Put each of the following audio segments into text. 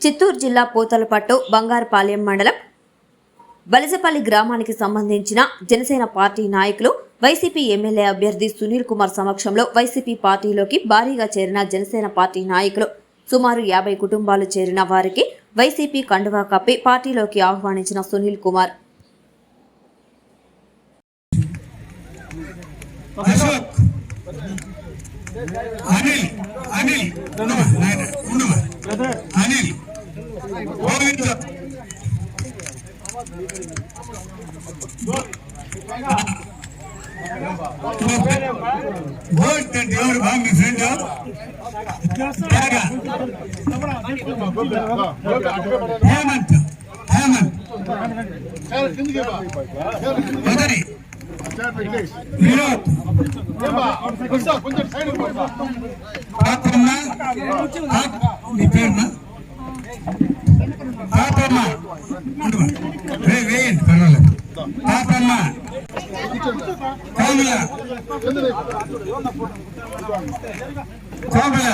చిత్తూరు జిల్లా పోతలపట్టు బంగారుపాలెం మండలం బలిజపల్లి గ్రామానికి సంబంధించిన జనసేన పార్టీ నాయకులు వైసీపీ ఎమ్మెల్యే అభ్యర్థి సునీల్ కుమార్ సమక్షంలో వైసీపీ పార్టీలోకి భారీగా చేరిన జనసేన పార్టీ నాయకులు సుమారు యాభై కుటుంబాలు చేరిన వారికి వైసీపీ కండువా కప్పి పార్టీలోకి ఆహ్వానించిన సునీల్ కుమార్. అశోక్ అనిల్ అనిల్ నాయన అనిల్ గోల్డ్ అంటే ఎవరు బా మీ ఫ్రెండ్ హేమంత్ హేమంత్ మొదటి వినోద్ పాపమ్మ పాప- నీ పేరునా పాపమ్మ ఉండవా? వే- వేయండి పర్వాలేదు పాపమ్మ కోమల కోమల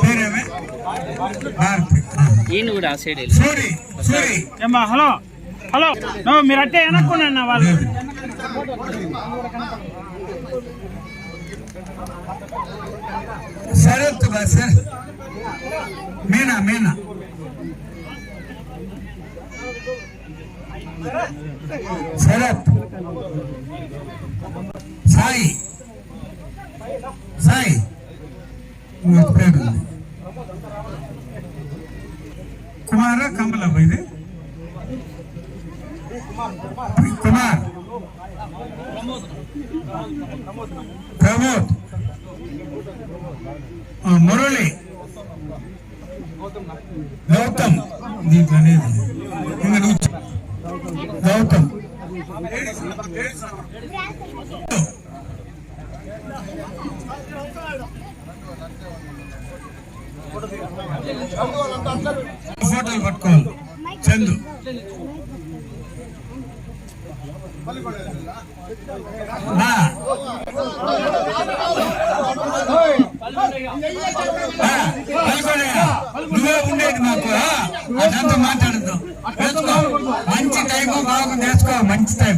పేరేమే భారతి ఈయన కూడా ఆ సైడ్ వెళ్ళి సూరి సూరి ఏమ్మా హలో హలో నువ్వు మీరు అట్టే వెనక్కున్నా వాళ్ళు శరత్ బా సార్ మీనా మీనా శరత్. సాయి. సాయి. పేరు కుమార కమలమ్మ ఇది? కుమార్. ప్రమోద్. మురళి. గౌతమ్. దీంట్లో అనేది ఇంకా గౌతమ్ ఫోటోలు పట్టుకోవాలి చందు. నువ్వే ఉండేది ఆ? అదంతా వేసుకో మంచి టైం బాగుంది నేర్చుకో మంచి టైం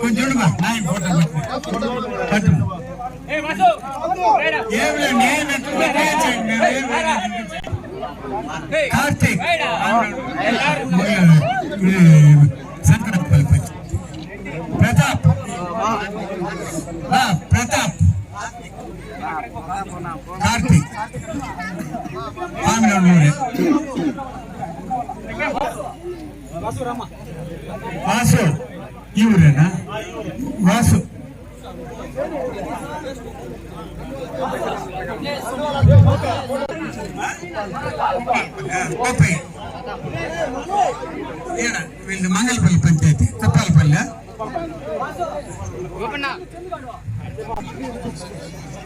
కొంచెం చూడమా ఫోటో పట్టు కార్తీక్ సంక్రాంతి వాసు ఈ ఊరేనా వాసు ముప్పై ఈడ వీళ్ళది మంగళపల్లి పంచాయతీ కుప్పాలపల్లి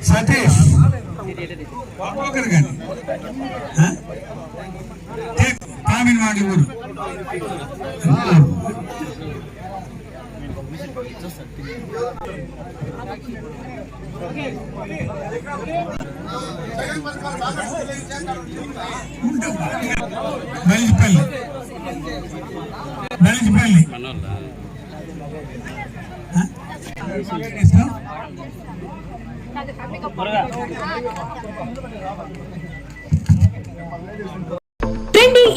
సతీష్ ఒక్కొక్కరు కానీ తమిళనాడు ఊరు బలిజిపల్లి బలిజిపల్లి ఇస్తాం